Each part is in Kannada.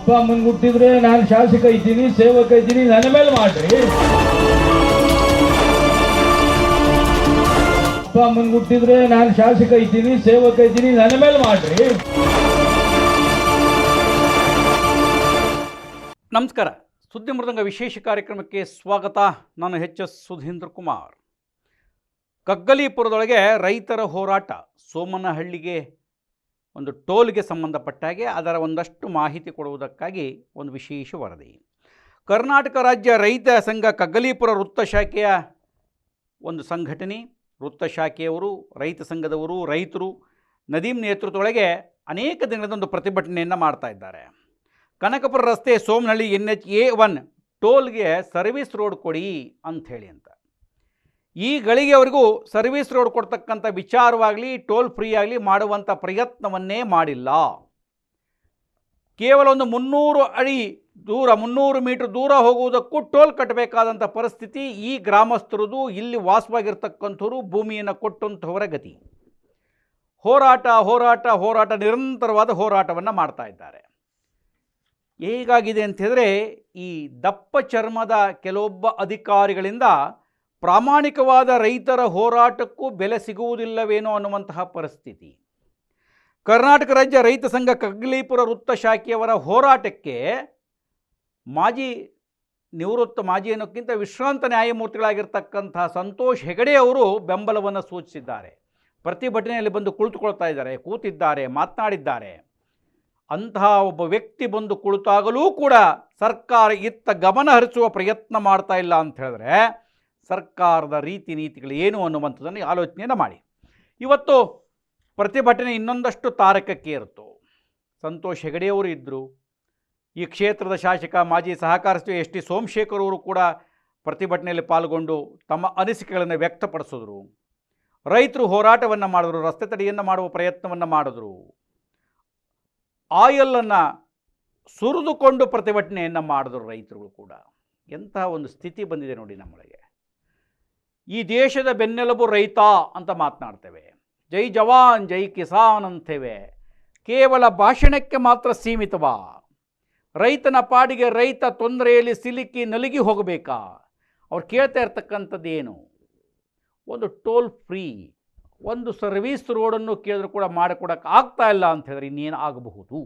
ಅಪ್ಪ ಅಮ್ಮನ್ ಹುಟ್ಟಿದ್ರೆ ನಾನು ಶಾಸಕ ಇದ್ದೀನಿ, ಸೇವಕ ಇದ್ದೀನಿ, ನನ್ನ ಮೇಲೆ ಮಾಡ್ರಿ. ಅಪ್ಪ ಅಮ್ಮನ್ ಹುಟ್ಟಿದ್ರೆ ನಾನು ಶಾಸಕ ಇದ್ದೀನಿ, ಸೇವಕ ಇದ್ದೀನಿ, ನನ್ನ ಮೇಲೆ ಮಾಡ್ರಿ. ನಮಸ್ಕಾರ. ಸುದ್ದಿ ಮೃದಂಗ ವಿಶೇಷ ಕಾರ್ಯಕ್ರಮಕ್ಕೆ ಸ್ವಾಗತ. ನಾನು ಎಚ್ ಎಸ್ ಸುಧೀಂದ್ರ ಕುಮಾರ್. ಕಗ್ಗಲೀಪುರದೊಳಗೆ ರೈತರ ಹೋರಾಟ ಸೋಮನಹಳ್ಳಿಗೆ ಒಂದು ಟೋಲ್ಗೆ ಸಂಬಂಧಪಟ್ಟ ಹಾಗೆ ಅದರ ಒಂದಷ್ಟು ಮಾಹಿತಿ ಕೊಡುವುದಕ್ಕಾಗಿ ಒಂದು ವಿಶೇಷ ವರದಿ. ಕರ್ನಾಟಕ ರಾಜ್ಯ ರೈತ ಸಂಘ ಕಗ್ಗಲೀಪುರ ವೃತ್ತ ಶಾಖೆಯ ಒಂದು ಸಂಘಟನೆ, ವೃತ್ತ ಶಾಖೆಯವರು, ರೈತ ಸಂಘದವರು, ರೈತರು, ನದೀಮ್ ನೇತೃತ್ವದೊಳಗೆ ಅನೇಕ ದಿನದ ಒಂದು ಪ್ರತಿಭಟನೆಯನ್ನು ಮಾಡ್ತಾ ಇದ್ದಾರೆ. ಕನಕಪುರ ರಸ್ತೆ Somanahalli N H A one ಟೋಲ್ಗೆ service road ಕೊಡಿ ಅಂಥೇಳಿ ಅಂತ. ಈ ಗಳಿಗೆವರೆಗೂ ಸರ್ವಿಸ್ ರೋಡ್ ಕೊಡ್ತಕ್ಕಂಥ ವಿಚಾರವಾಗಲಿ, ಟೋಲ್ ಫ್ರೀ ಆಗಲಿ ಮಾಡುವಂಥ ಪ್ರಯತ್ನವನ್ನೇ ಮಾಡಿಲ್ಲ. ಕೇವಲ ಒಂದು ಮುನ್ನೂರು ಅಡಿ ದೂರ, ಮುನ್ನೂರು ಮೀಟ್ರ್ ದೂರ ಹೋಗುವುದಕ್ಕೂ ಟೋಲ್ ಕಟ್ಟಬೇಕಾದಂಥ ಪರಿಸ್ಥಿತಿ ಈ ಗ್ರಾಮಸ್ಥರದು, ಇಲ್ಲಿ ವಾಸವಾಗಿರ್ತಕ್ಕಂಥವ್ರು ಭೂಮಿಯನ್ನು ಕೊಟ್ಟಂಥವರ ಗತಿ. ಹೋರಾಟ ಹೋರಾಟ ಹೋರಾಟ, ನಿರಂತರವಾದ ಹೋರಾಟವನ್ನು ಮಾಡ್ತಾ ಇದ್ದಾರೆ. ಹೇಗಾಗಿದೆ ಅಂತ ಹೇಳಿದ್ರೆ, ಈ ದಪ್ಪ ಚರ್ಮದ ಕೆಲವೊಬ್ಬ ಅಧಿಕಾರಿಗಳಿಂದ ಪ್ರಾಮಾಣಿಕವಾದ ರೈತರ ಹೋರಾಟಕ್ಕೂ ಬೆಲೆ ಸಿಗುವುದಿಲ್ಲವೇನೋ ಅನ್ನುವಂತಹ ಪರಿಸ್ಥಿತಿ. ಕರ್ನಾಟಕ ರಾಜ್ಯ ರೈತ ಸಂಘ ಕಗ್ಲೀಪುರ ವೃತ್ತ ಶಾಖೆಯವರ ಹೋರಾಟಕ್ಕೆ ಮಾಜಿ ನಿವೃತ್ತ ಮಾಜಿ ಅನ್ನೋಕ್ಕಿಂತ ವಿಶ್ರಾಂತ ನ್ಯಾಯಮೂರ್ತಿಗಳಾಗಿರ್ತಕ್ಕಂಥ ಸಂತೋಷ್ ಹೆಗಡೆ ಅವರು ಬೆಂಬಲವನ್ನು ಸೂಚಿಸಿದ್ದಾರೆ. ಪ್ರತಿಭಟನೆಯಲ್ಲಿ ಬಂದು ಕುಳಿತುಕೊಳ್ತಾ ಇದ್ದಾರೆ, ಕೂತಿದ್ದಾರೆ, ಮಾತನಾಡಿದ್ದಾರೆ. ಅಂತಹ ಒಬ್ಬ ವ್ಯಕ್ತಿ ಬಂದು ಕುಳಿತಾಗಲೂ ಕೂಡ ಸರ್ಕಾರ ಇತ್ತ ಗಮನ ಹರಿಸುವ ಪ್ರಯತ್ನ ಮಾಡ್ತಾ ಇಲ್ಲ ಅಂತ ಹೇಳಿದ್ರೆ ಸರ್ಕಾರದ ರೀತಿ ನೀತಿಗಳು ಏನು ಅನ್ನುವಂಥದ್ದನ್ನು ಆಲೋಚನೆಯನ್ನು ಮಾಡಿ. ಇವತ್ತು ಪ್ರತಿಭಟನೆ ಇನ್ನೊಂದಷ್ಟು ತಾರಕಕ್ಕೆ ಇರುತ್ತು ಸಂತೋಷ್ ಹೆಗಡೆಯವರು ಇದ್ದರು ಈ ಕ್ಷೇತ್ರದ ಶಾಸಕ, ಮಾಜಿ ಸಹಕಾರ ಸಚಿವ ಎಸ್ ಟಿ ಸೋಮಶೇಖರ್ ಅವರು ಕೂಡ ಪ್ರತಿಭಟನೆಯಲ್ಲಿ ಪಾಲ್ಗೊಂಡು ತಮ್ಮ ಅನಿಸಿಕೆಗಳನ್ನು ವ್ಯಕ್ತಪಡಿಸಿದ್ರು. ರೈತರು ಹೋರಾಟವನ್ನು ಮಾಡಿದ್ರು, ರಸ್ತೆ ತಡೆಯನ್ನು ಮಾಡುವ ಪ್ರಯತ್ನವನ್ನು ಮಾಡಿದ್ರು. ಆಯಲನ್ನು ಸುರಿದುಕೊಂಡು ಪ್ರತಿಭಟನೆಯನ್ನು ಮಾಡಿದ್ರು ರೈತರುಗಳು ಕೂಡ. ಎಂತಹ ಒಂದು ಸ್ಥಿತಿ ಬಂದಿದೆ ನೋಡಿ ನಮ್ಮೊಳಗೆ. ಈ ದೇಶದ ಬೆನ್ನೆಲುಬು ರೈತ ಅಂತ ಮಾತನಾಡ್ತೇವೆ. ಜೈ ಜವಾನ್, ಜೈ ಕಿಸಾನ್ ಅಂತೇವೆ. ಕೇವಲ ಭಾಷಣಕ್ಕೆ ಮಾತ್ರ ಸೀಮಿತವಾ? ರೈತನ ಪಾಡಿಗೆ ರೈತ ತೊಂದರೆಯಲ್ಲಿ ಸಿಲುಕಿ ನಲುಗಿ ಹೋಗಬೇಕಾ? ಅವ್ರು ಕೇಳ್ತಾ ಇರ್ತಕ್ಕಂಥದ್ದೇನು ಒಂದು ಟೋಲ್ ಫ್ರೀ, ಒಂದು ಸರ್ವೀಸ್ ರೋಡನ್ನು ಕೇಳಿದ್ರು ಕೂಡ ಮಾಡಿಕೊಡಕ್ಕೆ ಆಗ್ತಾ ಇಲ್ಲ ಅಂತ ಹೇಳಿದ್ರೆ ಇನ್ನೇನು ಆಗಬಹುದು?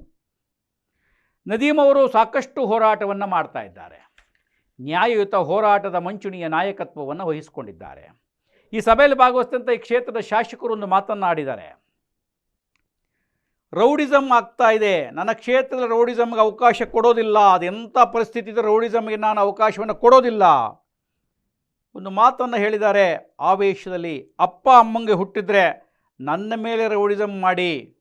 ನದೀಮ್ ಅವರು ಸಾಕಷ್ಟು ಹೋರಾಟವನ್ನು ಮಾಡ್ತಾ ಇದ್ದಾರೆ. ನ್ಯಾಯಯುತ ಹೋರಾಟದ ಮಂಚೂಣಿಯ ನಾಯಕತ್ವವನ್ನು ವಹಿಸಿಕೊಂಡಿದ್ದಾರೆ. ಈ ಸಭೆಯಲ್ಲಿ ಭಾಗವಹಿಸಿದಂಥ ಈ ಕ್ಷೇತ್ರದ ಶಾಸಕರು ಒಂದು ಮಾತನ್ನಾಡಿದ್ದಾರೆ. ರೌಡಿಸಮ್ ಆಗ್ತಾ ಇದೆ. ನನ್ನ ಕ್ಷೇತ್ರದ ರೌಡಿಸಮ್ಗೆ ಅವಕಾಶ ಕೊಡೋದಿಲ್ಲ. ಅದೆಂಥ ಪರಿಸ್ಥಿತಿ ಇದೆ ರೌಡಿಸಮ್ಗೆ ನಾನು ಅವಕಾಶವನ್ನು ಕೊಡೋದಿಲ್ಲ. ಒಂದು ಮಾತನ್ನು ಹೇಳಿದ್ದಾರೆ. ಆವೇಶದಲ್ಲಿ ಅಪ್ಪ ಅಮ್ಮಂಗೆ ಹುಟ್ಟಿದ್ರೆ ನನ್ನ ಮೇಲೆ ರೌಡಿಸಮ್ ಮಾಡಿ.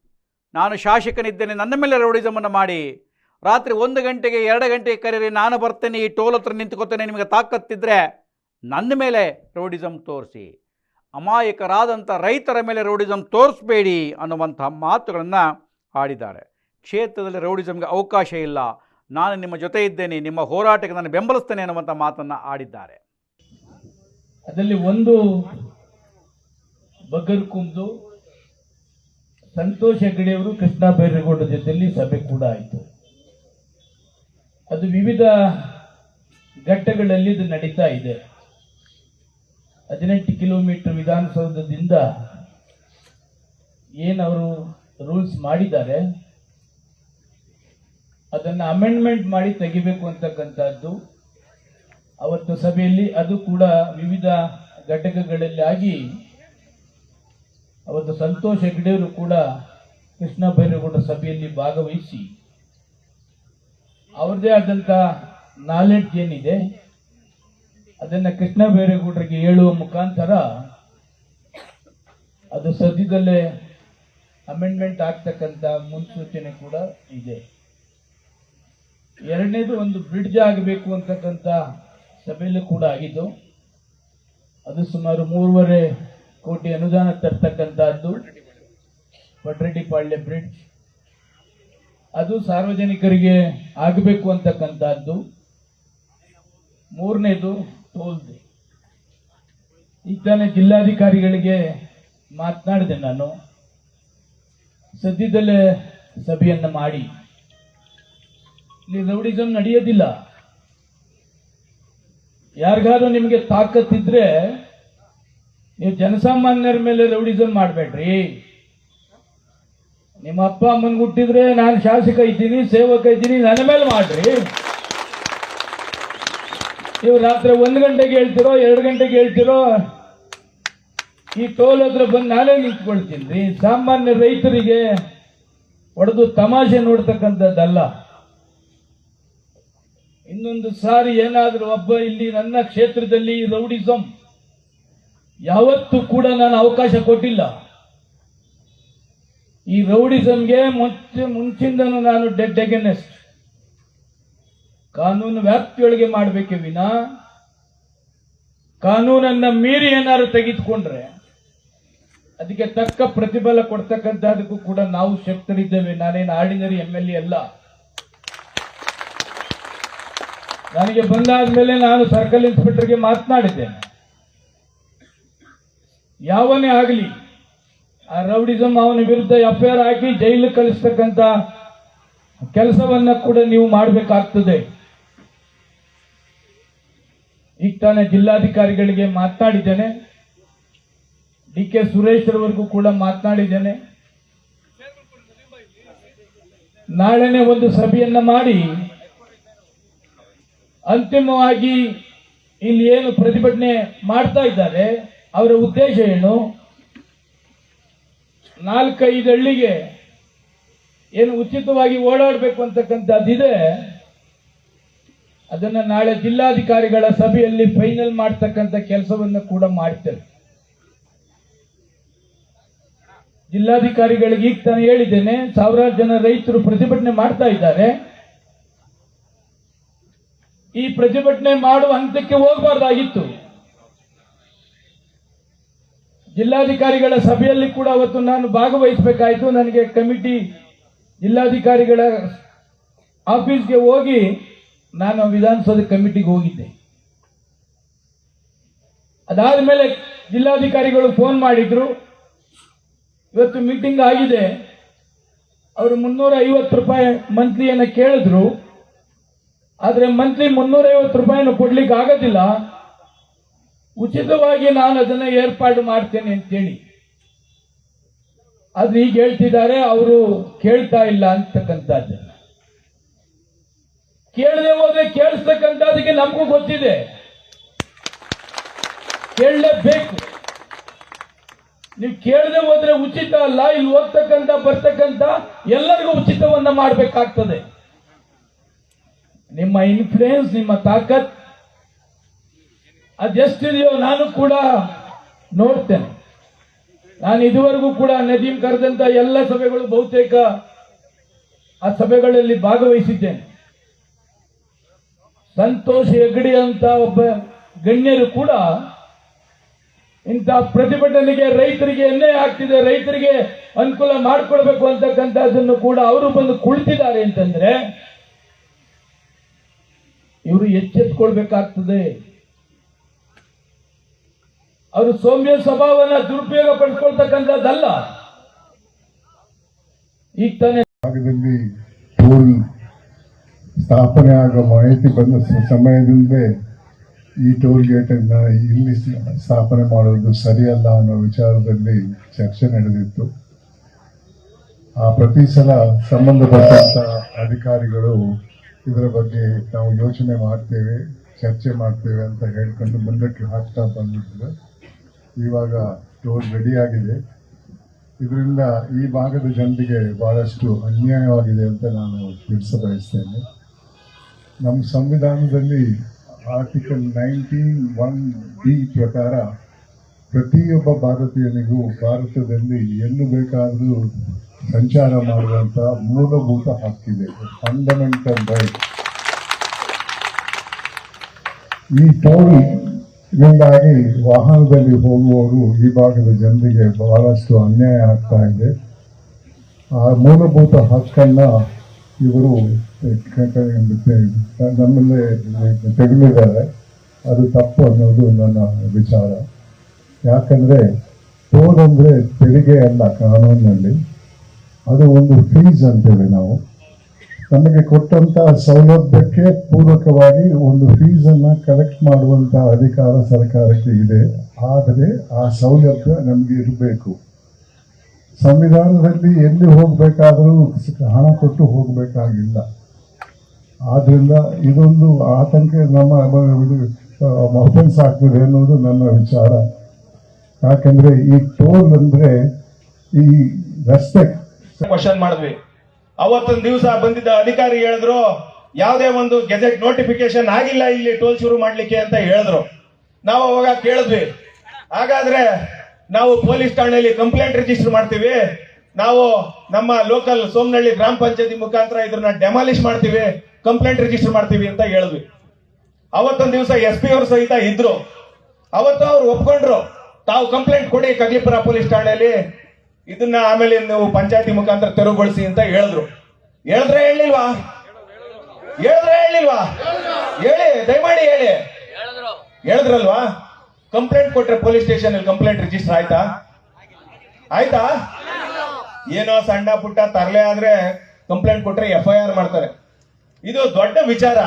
ನಾನು ಶಾಸಕನಿದ್ದೇನೆ, ನನ್ನ ಮೇಲೆ ರೌಡಿಸಮನ್ನು ಮಾಡಿ. ರಾತ್ರಿ ಒಂದು ಗಂಟೆಗೆ ಎರಡು ಗಂಟೆಗೆ ಕರೀರಿ, ನಾನು ಬರ್ತೇನೆ, ಈ ಟೋಲ್ ಹತ್ರ ನಿಂತ್ಕೋತೇನೆ, ನಿಮಗೆ ತಾಕತ್ತಿದ್ರೆ ನನ್ನ ಮೇಲೆ ರೌಡಿಸಮ್ ತೋರಿಸಿ. ಅಮಾಯಕರಾದಂಥ ರೈತರ ಮೇಲೆ ರೌಡಿಸಮ್ ತೋರಿಸ್ಬೇಡಿ ಅನ್ನುವಂಥ ಮಾತುಗಳನ್ನು ಆಡಿದ್ದಾರೆ. ಕ್ಷೇತ್ರದಲ್ಲಿ ರೌಡಿಸಮ್ಗೆ ಅವಕಾಶ ಇಲ್ಲ. ನಾನು ನಿಮ್ಮ ಜೊತೆ ಇದ್ದೇನೆ, ನಿಮ್ಮ ಹೋರಾಟಕ್ಕೆ ನಾನು ಬೆಂಬಲಿಸ್ತೇನೆ ಅನ್ನುವಂಥ ಮಾತನ್ನು ಆಡಿದ್ದಾರೆ. ಅದರಲ್ಲಿ ಒಂದು ಬಗರ್ ಕುಂದು, ಸಂತೋಷ್ ಹೆಗ್ಡೆಯವರು ಕೃಷ್ಣ ಬೈರೇಗೌಡ ಜೊತೆಯಲ್ಲಿ ಸಭೆ ಕೂಡ ಆಯಿತು. ಅದು ವಿವಿಧ ಘಟ್ಟಗಳಲ್ಲಿ ಇದು ನಡೀತಾ ಇದೆ. ಹದಿನೆಂಟು ಕಿಲೋಮೀಟರ್ ವಿಧಾನಸೌಧದಿಂದ ಏನು ಅವರು ರೂಲ್ಸ್ ಮಾಡಿದ್ದಾರೆ, ಅದನ್ನು ಅಮೆಂಡ್ಮೆಂಟ್ ಮಾಡಿ ತೆಗಿಬೇಕು ಅಂತಕ್ಕಂಥದ್ದು. ಅವತ್ತು ಸಭೆಯಲ್ಲಿ ಅದು ಕೂಡ ವಿವಿಧ ಘಟಕಗಳಲ್ಲಿ ಆಗಿ ಅವತ್ತು ಸಂತೋಷ್ ಹೆಗ್ಡೆಯವರು ಕೂಡ ಕೃಷ್ಣ ಬೈರೇಗೌಡ ಸಭೆಯಲ್ಲಿ ಭಾಗವಹಿಸಿ ಅವ್ರದ್ದೇ ಆದಂತ ನಾಲೆಡ್ಜ್ ಏನಿದೆ, ಅದನ್ನ ಕೃಷ್ಣ ಬೈರೇಗೌಡರಿಗೆ ಹೇಳುವ ಮುಖಾಂತರ ಅದು ಸದ್ಯದಲ್ಲೇ ಅಮೆಂಡ್ಮೆಂಟ್ ಆಗ್ತಕ್ಕಂಥ ಮುನ್ಸೂಚನೆ ಕೂಡ ಇದೆ. ಎರಡನೇದು ಒಂದು ಬ್ರಿಡ್ಜ್ ಆಗಬೇಕು ಅಂತಕ್ಕಂಥ ಸಭೆಯಲ್ಲೂ ಕೂಡ ಆಗಿದ್ದು, ಅದು ಸುಮಾರು ಮೂರುವರೆ ಕೋಟಿ ಅನುದಾನ ತರ್ತಕ್ಕಂಥದ್ದು ಪಟ್ರೆಡ್ಡಿಪಾಳ್ಯ ಬ್ರಿಡ್ಜ್ ಅದು ಸಾರ್ವಜನಿಕರಿಗೆ ಆಗಬೇಕು ಅಂತಕ್ಕಂಥದ್ದು. ಮೂರನೇದು ಟೋಲ್ ತಾನೇ ಜಿಲ್ಲಾಧಿಕಾರಿಗಳಿಗೆ ಮಾತನಾಡಿದೆ ನಾನು. ಸದ್ಯದಲ್ಲೇ ಸಭೆಯನ್ನು ಮಾಡಿ. ಇಲ್ಲಿ ರೌಡಿಸಮ್ ನಡೆಯೋದಿಲ್ಲ. ಯಾರಿಗಾದ್ರೂ ನಿಮಗೆ ತಾಕತ್ತಿದ್ರೆ ನೀವು ಜನಸಾಮಾನ್ಯರ ಮೇಲೆ ರೌಡಿಸಮ್ ಮಾಡಬೇಡ್ರಿ. ನಿಮ್ಮ ಅಪ್ಪ ಅಮ್ಮನ ಹುಟ್ಟಿದ್ರೆ ನಾನು ಶಾಸಕ ಇದ್ದೀನಿ, ಸೇವಕ ಇದ್ದೀನಿ, ನನ್ನ ಮೇಲೆ ಮಾಡ್ರಿ. ನೀವು ರಾತ್ರಿ ಒಂದು ಗಂಟೆಗೆ ಹೇಳ್ತಿರೋ, ಎರಡು ಗಂಟೆಗೆ ಹೇಳ್ತಿರೋ, ಈ ಟೋಲ್ ಹತ್ರ ಬಂದು ನಾನೇ ನಿಂತ್ಕೊಳ್ತೀನಿ. ಸಾಮಾನ್ಯ ರೈತರಿಗೆ ಹೊಡೆದು ತಮಾಷೆ ನೋಡ್ತಕ್ಕಂಥದ್ದಲ್ಲ. ಇನ್ನೊಂದು ಸಾರಿ ಏನಾದರೂ ಒಬ್ಬ ಇಲ್ಲಿ ನನ್ನ ಕ್ಷೇತ್ರದಲ್ಲಿ ರೌಡಿಸಂ, ಯಾವತ್ತೂ ಕೂಡ ನಾನು ಅವಕಾಶ ಕೊಟ್ಟಿಲ್ಲ. ಈ ರೌಡಿಸಮ್ಗೆ ಮುಂಚೆ ಮುಂಚಿಂದನೂ ನಾನು ಡೆಡ್ ಅಗೇನೆಸ್ಟ್ ಕಾನೂನು ವ್ಯಾಪ್ತಿಯೊಳಗೆ ಮಾಡಬೇಕೆ ವಿನ, ಕಾನೂನನ್ನ ಮೀರಿ ಏನಾದ್ರು ತೆಗೆದುಕೊಂಡ್ರೆ, ಅದಕ್ಕೆ ತಕ್ಕ ಪ್ರತಿಫಲ ಕೊಡ್ತಕ್ಕಂಥದಕ್ಕೂ ಕೂಡ ನಾವು ಶಕ್ತರಿದ್ದೇವೆ. ನಾನೇನು ಆರ್ಡಿನರಿ ಎಂ ಎಲ್ ಎ ಅಲ್ಲ. ನನಗೆ ಬಂದಾದ ಮೇಲೆ ನಾನು ಸರ್ಕಲ್ ಇನ್ಸ್ಪೆಕ್ಟರ್ಗೆ ಮಾತನಾಡಿದ್ದೇನೆ. ಯಾವನೇ ಆಗಲಿ ಆ ರೌಡಿಸಮ್ ಅವನ ವಿರುದ್ಧ ಎಫ್ ಐ ಆರ್ ಹಾಕಿ ಜೈಲು ಕಳಿಸ್ತಕ್ಕಂಥ ಕೆಲಸವನ್ನ ಕೂಡ ನೀವು ಮಾಡಬೇಕಾಗ್ತದೆ. ಈಗ ತಾನೇ ಜಿಲ್ಲಾಧಿಕಾರಿಗಳಿಗೆ ಮಾತನಾಡಿದ್ದೇನೆ ಡಿ ಕೆ ಸುರೇಶ್ ರವರೆಗೂ ಕೂಡ ಮಾತನಾಡಿದ್ದೇನೆ. ನಾಳೆನೆ ಒಂದು ಸಭೆಯನ್ನ ಮಾಡಿ ಅಂತಿಮವಾಗಿ ಇಲ್ಲಿ ಏನು ಪ್ರತಿಭಟನೆ ಮಾಡ್ತಾ ಇದ್ದಾರೆ, ಅವರ ಉದ್ದೇಶ ಏನು? ನಾಲ್ಕೈದು ಹಳ್ಳಿಗೆ ಏನು ಉಚಿತವಾಗಿ ಓಡಾಡಬೇಕು ಅಂತಕ್ಕಂಥದ್ದಿದೆ, ಅದನ್ನ ನಾಳೆ ಜಿಲ್ಲಾಧಿಕಾರಿಗಳ ಸಭೆಯಲ್ಲಿ ಫೈನಲ್ ಮಾಡ್ತಕ್ಕಂಥ ಕೆಲಸವನ್ನು ಕೂಡ ಮಾಡ್ತೇವೆ. ಜಿಲ್ಲಾಧಿಕಾರಿಗಳಿಗೆ ಈಗ ತಾನು ಹೇಳಿದ್ದೇನೆ, ಸಾವಿರಾರು ಜನ ರೈತರು ಪ್ರತಿಭಟನೆ ಮಾಡ್ತಾ ಇದ್ದಾರೆ. ಈ ಪ್ರತಿಭಟನೆ ಮಾಡುವ ಹಂತಕ್ಕೆ ಹೋಗಬಾರ್ದಾಗಿತ್ತು. ಜಿಲ್ಲಾಧಿಕಾರಿಗಳ ಸಭೆಯಲ್ಲಿ ಕೂಡ ಅವತ್ತು ನಾನು ಭಾಗವಹಿಸಬೇಕಾಯಿತು. ನನಗೆ ಕಮಿಟಿ ಜಿಲ್ಲಾಧಿಕಾರಿಗಳ ಆಫೀಸ್ಗೆ ಹೋಗಿ ನಾನು ವಿಧಾನಸೌಧ ಕಮಿಟಿಗೆ ಹೋಗಿದ್ದೆ. ಅದಾದ ಮೇಲೆ ಜಿಲ್ಲಾಧಿಕಾರಿಗಳು ಫೋನ್ ಮಾಡಿದ್ರು. ಇವತ್ತು ಮೀಟಿಂಗ್ ಆಗಿದೆ. ಅವರು ಮುನ್ನೂರ ಐವತ್ತು ರೂಪಾಯಿ ಮಂತ್ಲಿಯನ್ನು ಕೇಳಿದ್ರು. ಆದರೆ ಮಂತ್ಲಿ ಮುನ್ನೂರೈವತ್ತು ರೂಪಾಯಿನ ಕೊಡ್ಲಿಕ್ಕೆ ಆಗೋದಿಲ್ಲ. ಉಚಿತವಾಗಿ ನಾನು ಅದನ್ನ ಏರ್ಪಾಡು ಮಾಡ್ತೇನೆ ಅಂತೇಳಿ. ಅದು ಈಗ ಹೇಳ್ತಿದ್ದಾರೆ, ಅವರು ಕೇಳ್ತಾ ಇಲ್ಲ ಅಂತಕ್ಕಂಥದ್ದನ್ನ ಕೇಳದೆ ಹೋದ್ರೆ ಕೇಳಿಸ್ತಕ್ಕಂಥದಕ್ಕೆ ನಮಗೂ ಗೊತ್ತಿದೆ. ಕೇಳಲೇಬೇಕು. ನೀವು ಕೇಳದೆ ಹೋದ್ರೆ ಉಚಿತ ಅಲ್ಲ, ಇಲ್ಲಿ ಹೋಗ್ತಕ್ಕಂಥ, ಬರ್ತಕ್ಕಂಥ ಎಲ್ಲರಿಗೂ ಉಚಿತವನ್ನ ಮಾಡಬೇಕಾಗ್ತದೆ. ನಿಮ್ಮ ಇನ್ಫ್ಲೂಯೆನ್ಸ್ ನಿಮ್ಮ ತಾಕತ್ ಅದೆಷ್ಟಿದೆಯೋ ನಾನು ಕೂಡ ನೋಡ್ತೇನೆ. ನಾನು ಇದುವರೆಗೂ ಕೂಡ ನದೀಮ್ ಕರೆದಂತ ಎಲ್ಲ ಸಭೆಗಳು ಬಹುತೇಕ ಆ ಸಭೆಗಳಲ್ಲಿ ಭಾಗವಹಿಸಿದ್ದೇನೆ. ಸಂತೋಷ್ ಹೆಗಡಿ ಅಂತ ಒಬ್ಬ ಗಣ್ಯರು ಕೂಡ ಇಂಥ ಪ್ರತಿಭಟನೆಗೆ ರೈತರಿಗೆ ಎನ್ನೇ ಆಗ್ತಿದೆ ರೈತರಿಗೆ ಅನುಕೂಲ ಮಾಡಿಕೊಡ್ಬೇಕು ಅಂತಕ್ಕಂಥದ್ದನ್ನು ಕೂಡ ಅವರು ಬಂದು ಕುಳಿತಿದ್ದಾರೆ ಅಂತಂದ್ರೆ ಇವರು ಎಚ್ಚೆತ್ಕೊಳ್ಬೇಕಾಗ್ತದೆ. ಅವರು ಸೌಮ್ಯ ಸ್ವಭಾವನ ದುರುಪಯೋಗ ಪಡಿಸ್ಕೊಳ್ತಕ್ಕಂಥದ್ದಲ್ಲ ಈಗ ತಾನೇ ಭಾಗದಲ್ಲಿ ಸ್ಥಾಪನೆ ಆಗೋ ಮಾಹಿತಿ ಬಂದ ಸಮಯದಿಂದಲೇ ಈ ಟೋಲ್ ಗೇಟ್ ಅನ್ನ ಇಲ್ಲಿ ಸ್ಥಾಪನೆ ಮಾಡೋದು ಸರಿಯಲ್ಲ ಅನ್ನೋ ವಿಚಾರದಲ್ಲಿ ಚರ್ಚೆ ನಡೆದಿತ್ತು. ಆ ಪ್ರತಿ ಸಲ ಸಂಬಂಧಪಟ್ಟಂತ ಅಧಿಕಾರಿಗಳು ಇದರ ಬಗ್ಗೆ ನಾವು ಯೋಚನೆ ಮಾಡ್ತೇವೆ, ಚರ್ಚೆ ಮಾಡ್ತೇವೆ ಅಂತ ಹೇಳ್ಕೊಂಡು ಮುಂದಕ್ಕೆ ಹಾಕ್ತಾ ಬಂದಿದ್ದಾರೆ ಇವಾಗ ಟೋಲ್ ರೆಡಿ ಆಗಿದೆ. ಇದರಿಂದ ಈ ಭಾಗದ ಜನರಿಗೆ ಬಹಳಷ್ಟು ಅನ್ಯಾಯವಾಗಿದೆ ಅಂತ ನಾನು ತಿಳಿಸ ಬಯಸ್ತೇನೆ. ನಮ್ಮ ಸಂವಿಧಾನದಲ್ಲಿ ಆರ್ಟಿಕಲ್ ನೈನ್ಟೀನ್ ಒನ್ ಡಿ ಪ್ರಕಾರ ಪ್ರತಿಯೊಬ್ಬ ಭಾರತೀಯನಿಗೂ ಭಾರತದಲ್ಲಿ ಎಲ್ಲೂ ಬೇಕಾದರೂ ಸಂಚಾರ ಮಾಡುವಂತ ಮೂಲಭೂತ ಹಕ್ಕಿದೆ. ಫಂಡಮೆಂಟಲ್ ರೈಟ್ ಈ ಟೋಲ್ ಇದರಿಂದಾಗಿ ವಾಹನದಲ್ಲಿ ಹೋಗುವವರು ಈ ಭಾಗದ ಜನರಿಗೆ ಬಹಳಷ್ಟು ಅನ್ಯಾಯ ಆಗ್ತಾ ಇದೆ. ಆ ಮೂಲಭೂತ ಹಕ್ಕನ್ನು ಇವರು ನಮ್ಮಲ್ಲೇ ತೆಗೆದಿದ್ದಾರೆ. ಅದು ತಪ್ಪು ಅನ್ನೋದು ನನ್ನ ವಿಚಾರ. ಯಾಕಂದರೆ ಟೋಲ್ ಅಂದರೆ ತೆರಿಗೆ ಅಲ್ಲ ಕಾನೂನಿನಲ್ಲಿ. ಅದು ಒಂದು ಫೀಸ್ ಅಂತೇವೆ ನಾವು. ನಮಗೆ ಕೊಟ್ಟಂತ ಸೌಲಭ್ಯಕ್ಕೆ ಪೂರಕವಾಗಿ ಒಂದು ಫೀಸನ್ನು ಕಲೆಕ್ಟ್ ಮಾಡುವಂತಹ ಅಧಿಕಾರ ಸರ್ಕಾರಕ್ಕೆ ಇದೆ. ಆದರೆ ಆ ಸೌಲಭ್ಯ ನಮಗೆ ಇರಬೇಕು. ಸಂವಿಧಾನದಲ್ಲಿ ಎಲ್ಲಿ ಹೋಗಬೇಕಾದರೂ ಹಣ ಕೊಟ್ಟು ಹೋಗಬೇಕಾಗಿಲ್ಲ. ಆದ್ರಿಂದ ಇದೊಂದು ಆತಂಕ ನಮ್ಮ ಅಫೆನ್ಸ್ ಆಗ್ತದೆ ಅನ್ನೋದು ನನ್ನ ವಿಚಾರ. ಯಾಕಂದ್ರೆ ಈ ಟೋಲ್ ಅಂದ್ರೆ ಈ ರಸ್ತೆ ಕ್ವಶನ್ ಮಾಡಿದ್ವಿ. ಅವತ್ತೊಂದು ದಿವಸ ಬಂದಿದ್ದ ಅಧಿಕಾರಿ ಹೇಳಿದ್ರು, ಯಾವುದೇ ಒಂದು ಗೆಜೆಟ್ ನೋಟಿಫಿಕೇಶನ್ ಆಗಿಲ್ಲ ಇಲ್ಲಿ ಟೋಲ್ ಶುರು ಮಾಡ್ಲಿಕ್ಕೆ ಅಂತ ಹೇಳಿದ್ರು. ನಾವು ಅವಾಗ ಕೇಳಿದ್ವಿ. ಹಾಗಾದ್ರೆ ನಾವು ಪೊಲೀಸ್ ಠಾಣೆಯಲ್ಲಿ ಕಂಪ್ಲೇಂಟ್ ರಿಜಿಸ್ಟರ್ ಮಾಡ್ತೀವಿ. ನಾವು ನಮ್ಮ ಲೋಕಲ್ ಸೋಮನಹಳ್ಳಿ ಗ್ರಾಮ ಪಂಚಾಯತಿ ಮುಖಾಂತರ ಇದನ್ನ ಡೆಮಾಲಿಷ್ ಮಾಡ್ತೀವಿ, ಕಂಪ್ಲೇಂಟ್ ರಿಜಿಸ್ಟರ್ ಮಾಡ್ತೀವಿ ಅಂತ ಹೇಳಿದ್ವಿ. ಅವತ್ತೊಂದು ದಿವಸ ಎಸ್ ಪಿ ಅವರು ಸಹಿತ ಇದ್ರು. ಅವತ್ತು ಅವ್ರು ಒಪ್ಕೊಂಡ್ರು. ತಾವು ಕಂಪ್ಲೇಂಟ್ ಕೊಡಿ ಕಗ್ಲಿಪುರ ಪೊಲೀಸ್ ಠಾಣೆಯಲ್ಲಿ. ಇದನ್ನ ಆಮೇಲೆ ನೀವು ಪಂಚಾಯತಿ ಮುಖಾಂತರ ತೆರವುಗೊಳಿಸಿ ಅಂತ ಹೇಳಿದ್ರು. ಹೇಳಿದ್ರೆ ಹೇಳಿಲ್ವಾ? ಹೇಳಿದ್ರೆ ಹೇಳಿಲ್ವಾ? ಹೇಳಿ, ದಯಮಾಡಿ ಹೇಳಿ. ಹೇಳಿದ್ರಲ್ವಾ? ಕಂಪ್ಲೇಂಟ್ ಕೊಟ್ರೆ ಪೊಲೀಸ್ ಸ್ಟೇಷನ್ ಅಲ್ಲಿ ಕಂಪ್ಲೇಂಟ್ ರಿಜಿಸ್ಟರ್ ಆಯ್ತಾ? ಆಯ್ತಾ? ಏನೋ ಸಣ್ಣ ಪುಟ್ಟ ತರಲೆ ಆದ್ರೆ ಕಂಪ್ಲೇಂಟ್ ಕೊಟ್ರೆ ಎಫ್ ಐ ಆರ್ ಮಾಡ್ತಾರೆ. ಇದು ದೊಡ್ಡ ವಿಚಾರ.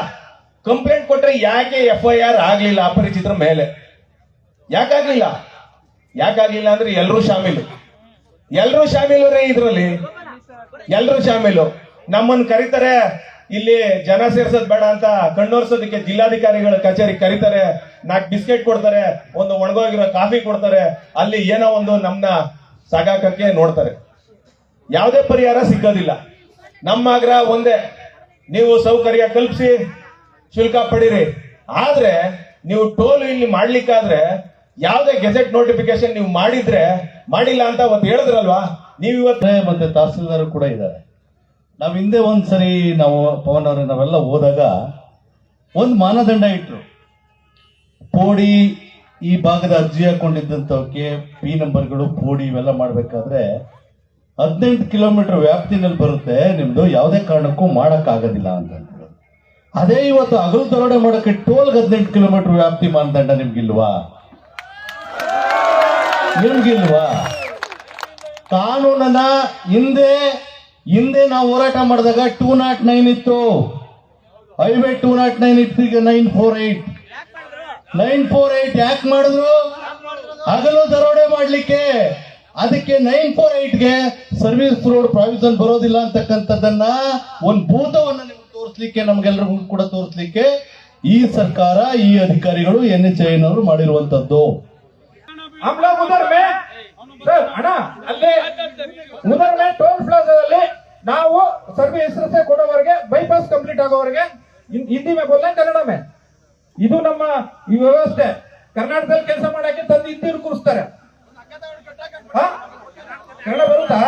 ಕಂಪ್ಲೇಂಟ್ ಕೊಟ್ರೆ ಯಾಕೆ ಎಫ್ ಐ ಆರ್ ಆಗ್ಲಿಲ್ಲ ಅಪರಿಚಿತರ ಮೇಲೆ? ಯಾಕಾಗ್ಲಿಲ್ಲ? ಯಾಕಾಗ್ಲಿಲ್ಲ ಅಂದ್ರೆ ಎಲ್ಲರೂ ಶಾಮೀಲು. ಎಲ್ಲರೂ ಶಾಮೀಲು ರೀ ಇದ್ರಲ್ಲಿ? ಎಲ್ಲರೂ ಶಾಮೀಲು? ನಮ್ಮನ್ನು ಕರೀತಾರೆ, ಇಲ್ಲಿ ಜನ ಸೇರ್ಸೋದ್ ಬೇಡ ಅಂತ ಕಣ್ಣೋರ್ಸೋದಕ್ಕೆ ಜಿಲ್ಲಾಧಿಕಾರಿಗಳ ಕಚೇರಿ ಕರೀತಾರೆ ನಾಲ್ಕು ಬಿಸ್ಕೆಟ್ ಕೊಡ್ತಾರೆ, ಒಂದು ಒಣಗೋಗಿರೋ ಕಾಫಿ ಕೊಡ್ತಾರೆ, ಅಲ್ಲಿ ಏನೋ ಒಂದು ನಮ್ನ ಸಾಗಾಕಕ್ಕೆ ನೋಡ್ತಾರೆ. ಯಾವುದೇ ಪರಿಹಾರ ಸಿಗೋದಿಲ್ಲ. ನಮ್ಮ ಆಗ್ರಹ ಒಂದೇ, ನೀವು ಸೌಕರ್ಯ ಕಲ್ಪಿಸಿ, ಶುಲ್ಕ ಪಡೀರಿ. ಆದ್ರೆ, ನೀವು ಟೋಲ್ ಇಲ್ಲಿ ಮಾಡ್ಲಿಕ್ಕಾದ್ರೆ ಯಾವುದೇ ಗೆಜೆಟ್ ನೋಟಿಫಿಕೇಶನ್ ನೀವು ಮಾಡಿದ್ರೆ, ಮಾಡಿಲ್ಲ ಅಂತ ಒಂದು ಹೇಳಿದ್ರಲ್ವಾ? ನೀವು ಇವತ್ತು ಮತ್ತೆ ತಹಸೀಲ್ದಾರ್ ಕೂಡ ಇದ್ದಾರೆ. ನಾವು ಹಿಂದೆ ಒಂದ್ಸರಿ ನಾವು ಪವನ್ ಅವರೇ, ನಾವೆಲ್ಲ ಹೋದಾಗ ಒಂದು ಮಾನದಂಡ ಇಟ್ರು. ಪೋಡಿ ಈ ಭಾಗದ ಅರ್ಜಿ ಹಾಕೊಂಡಿದ್ದಂಥವಕ್ಕೆ ಪಿ ನಂಬರ್ಗಳು ಪೋಡಿ ಇವೆಲ್ಲ ಮಾಡಬೇಕಾದ್ರೆ ಹದಿನೆಂಟು ಕಿಲೋಮೀಟರ್ ವ್ಯಾಪ್ತಿನಲ್ಲಿ ಬರುತ್ತೆ, ನಿಮ್ದು ಯಾವುದೇ ಕಾರಣಕ್ಕೂ ಮಾಡೋಕ್ಕಾಗೋದಿಲ್ಲ ಅಂತ. ಅದೇ ಇವತ್ತು ಹಗಲು ದರೋಡೆ ಮಾಡಕ್ಕೆ ಟೋಲ್ಗೆ ಹದಿನೆಂಟು ಕಿಲೋಮೀಟರ್ ವ್ಯಾಪ್ತಿ ಮಾನದಂಡ ನಿಮ್ಗಿಲ್ವಾ? ನಿಮ್ಗಿಲ್ವಾ? ಕಾನೂನನ್ನ ಹಿಂದೆ ಹಿಂದೆ ನಾವು ಹೋರಾಟ ಮಾಡಿದಾಗ ಟೂ ನಾಟ್ ನೈನ್ ಇತ್ತು. ಹೈವೇ ಟೂ ನಾಟ್ ನೈನ್ ಇತ್ತು ಈಗ nine four eight nine four eight ಯಾಕೆ ಮಾಡಿದ್ರು? ಹಗಲು ದರೋಡೆ ಮಾಡಲಿಕ್ಕೆ. ಅದಕ್ಕೆ ನೈನ್ ಫೋರ್ ಏಟ್ಗೆ ಸರ್ವಿಸ್ ರೋಡ್ ಪ್ರಾವಿಷನ್ ಬರೋದಿಲ್ಲ ಅಂತಕ್ಕಂಥದ್ದನ್ನ ಒಂದು ಭೂತವನ್ನ ನಿಮ್ಗೆ ತೋರಿಸ್ಲಿಕ್ಕೆ, ನಮ್ಗೆಲ್ರಿಗೂ ಕೂಡ ತೋರಿಸ್ಲಿಕ್ಕೆ ಈ ಸರ್ಕಾರ, ಈ ಅಧಿಕಾರಿಗಳು, ಎನ್ ಎಚ್ ಐನವರು ಮಾಡಿರುವಂತದ್ದು. हम लोग उधर में ಸರ್ ಅಣ್ಣ ಅಲ್ಲಿ ಉದರ್ ಮೇ ಟೋಲ್ ಪ್ಲಾಜಾದಲ್ಲಿ ನಾವು service ಕೊಡೋವರೆಗೆ bypass complete ಆಗೋವರೆಗೆ ಹಿಂ- Hindi May ಬೋಲ್ಲ Kannada ಮೇ ಇದು ನಮ್ಮ ಈ ವ್ಯವಸ್ಥೆ ಕರ್ನಾಟಕದಲ್ಲಿ ಕೆಲಸ ಮಾಡಕ್ಕೆ ತಂದು ಹಿಂದಿ ಕೂರಿಸ್ತಾರೆ ಹಾ? ಕನ್ನಡ ಬರುತ್ತಾ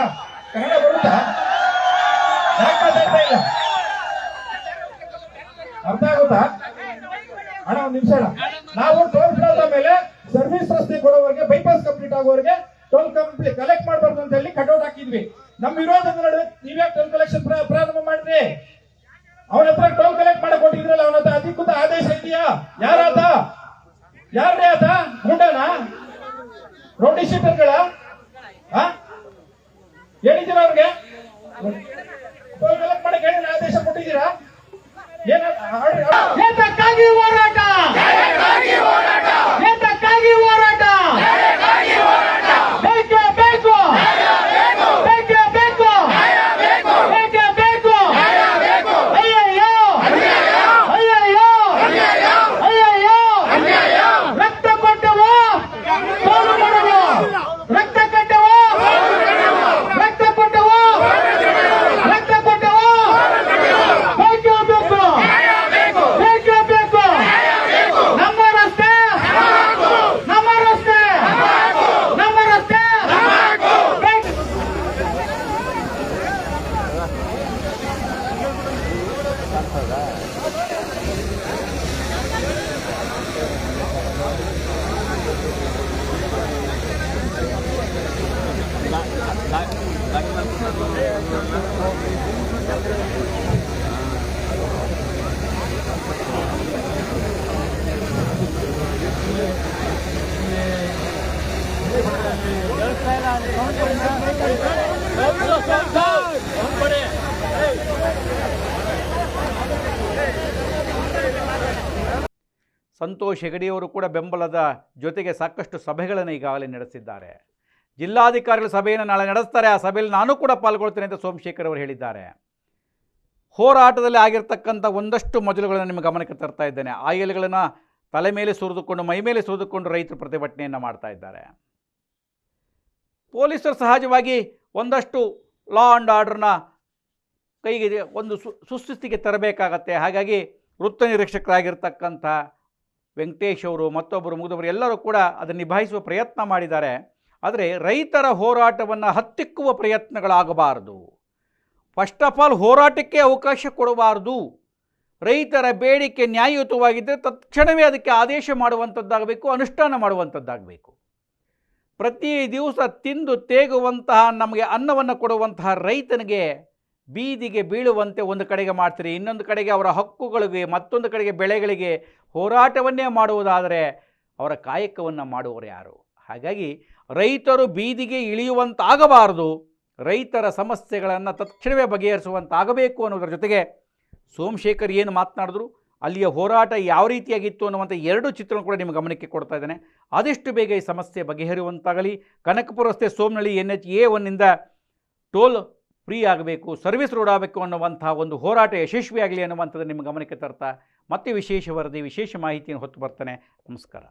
ಸಂತೋಷ್ ಹೆಗಡೆಯವರು ಕೂಡ ಬೆಂಬಲದ ಜೊತೆಗೆ ಸಾಕಷ್ಟು ಸಭೆಗಳನ್ನು ಈಗಾಗಲೇ ನಡೆಸಿದ್ದಾರೆ. ಜಿಲ್ಲಾಧಿಕಾರಿಗಳ ಸಭೆಯನ್ನು ನಾಳೆ ನಡೆಸ್ತಾರೆ. ಆ ಸಭೆಯಲ್ಲಿ ನಾನು ಕೂಡ ಪಾಲ್ಗೊಳ್ತೇನೆ ಅಂತ ಸೋಮಶೇಖರ್ ಅವರು ಹೇಳಿದ್ದಾರೆ. ಹೋರಾಟದಲ್ಲಿ ಆಗಿರ್ತಕ್ಕಂಥ ಒಂದಷ್ಟು ಮಜಲುಗಳನ್ನು ನಿಮ್ಮ ಗಮನಕ್ಕೆ ತರ್ತಾ ಇದ್ದೇನೆ. ಆ ಎಲೆಗಳನ್ನು ತಲೆ ಮೇಲೆ ಸುರಿದುಕೊಂಡು, ಮೈ ಮೇಲೆ ಸುರಿದುಕೊಂಡು ರೈತರು ಪ್ರತಿಭಟನೆಯನ್ನು ಮಾಡ್ತಾ ಇದ್ದಾರೆ. ಪೊಲೀಸರು ಸಹಜವಾಗಿ ಒಂದಷ್ಟು ಲಾ ಆ್ಯಂಡ್ ಆರ್ಡರ್ನ ಕೈಗೆ ಒಂದು ಸು, ಸುಸ್ಥಿತಿಗೆ ತರಬೇಕಾಗತ್ತೆ. ಹಾಗಾಗಿ ವೃತ್ತ ನಿರೀಕ್ಷಕರಾಗಿರ್ತಕ್ಕಂಥ ವೆಂಕಟೇಶ್ ಅವರು, ಮತ್ತೊಬ್ಬರು ಮುಗಿದವರು ಎಲ್ಲರೂ ಕೂಡ ಅದನ್ನು ನಿಭಾಯಿಸುವ ಪ್ರಯತ್ನ ಮಾಡಿದ್ದಾರೆ. ಆದರೆ ರೈತರ ಹೋರಾಟವನ್ನು ಹತ್ತಿಕ್ಕುವ ಪ್ರಯತ್ನಗಳಾಗಬಾರದು. ಫಸ್ಟ್ ಆಫ್ ಆಲ್ ಹೋರಾಟಕ್ಕೆ ಅವಕಾಶ ಕೊಡಬಾರದು. ರೈತರ ಬೇಡಿಕೆ ನ್ಯಾಯಯುತವಾಗಿದ್ದರೆ ತಕ್ಷಣವೇ ಅದಕ್ಕೆ ಆದೇಶ ಮಾಡುವಂಥದ್ದಾಗಬೇಕು ಅನುಷ್ಠಾನ ಮಾಡುವಂಥದ್ದಾಗಬೇಕು ಪ್ರತಿ ದಿವಸ ತಿಂದು ತೇಗುವಂತಹ ನಮಗೆ ಅನ್ನವನ್ನು ಕೊಡುವಂತಹ ರೈತನಿಗೆ ಬೀದಿಗೆ ಬೀಳುವಂತೆ ಒಂದು ಕಡೆಗೆ ಮಾಡ್ತೀರಿ, ಇನ್ನೊಂದು ಕಡೆಗೆ ಅವರ ಹಕ್ಕುಗಳಿಗೆ, ಮತ್ತೊಂದು ಕಡೆಗೆ ಬೆಳೆಗಳಿಗೆ ಹೋರಾಟವನ್ನೇ ಮಾಡುವುದಾದರೆ ಅವರ ಕಾಯಕವನ್ನು ಮಾಡುವವರು ಯಾರು? ಹಾಗಾಗಿ ರೈತರು ಬೀದಿಗೆ ಇಳಿಯುವಂತಾಗಬಾರದು, ರೈತರ ಸಮಸ್ಯೆಗಳನ್ನು ತಕ್ಷಣವೇ ಬಗೆಹರಿಸುವಂತಾಗಬೇಕು ಅನ್ನೋದರ ಜೊತೆಗೆ ಸೋಮಶೇಖರ್ ಏನು ಮಾತನಾಡಿದ್ರು, ಅಲ್ಲಿಯ ಹೋರಾಟ ಯಾವ ರೀತಿಯಾಗಿತ್ತು ಅನ್ನುವಂಥ ಎರಡು ಚಿತ್ರಣ ಕೂಡ ನಿಮ್ಮ ಗಮನಕ್ಕೆ ಕೊಡ್ತಾ ಇದ್ದೇನೆ. ಆದಷ್ಟು ಬೇಗ ಈ ಸಮಸ್ಯೆ ಬಗೆಹರಿಯುವಂತಾಗಲಿ. ಕನಕಪುರ ರಸ್ತೆ ಸೋಮನಳ್ಳಿ ಎನ್ ಎಚ್ ಎ ಒನ್ನಿಂದ ಟೋಲ್ ಫ್ರೀ ಆಗಬೇಕು, ಸರ್ವಿಸ್ ರೋಡ್ ಆಗಬೇಕು ಅನ್ನುವಂಥ ಒಂದು ಹೋರಾಟ ಯಶಸ್ವಿಯಾಗಲಿ ಅನ್ನುವಂಥದ್ದು ನಿಮ್ಮ ಗಮನಕ್ಕೆ ತರ್ತಾ, ಮತ್ತೆ ವಿಶೇಷ ವರದಿ, ವಿಶೇಷ ಮಾಹಿತಿಯನ್ನು ಹೊತ್ತು ಬರ್ತಾನೆ. ನಮಸ್ಕಾರ.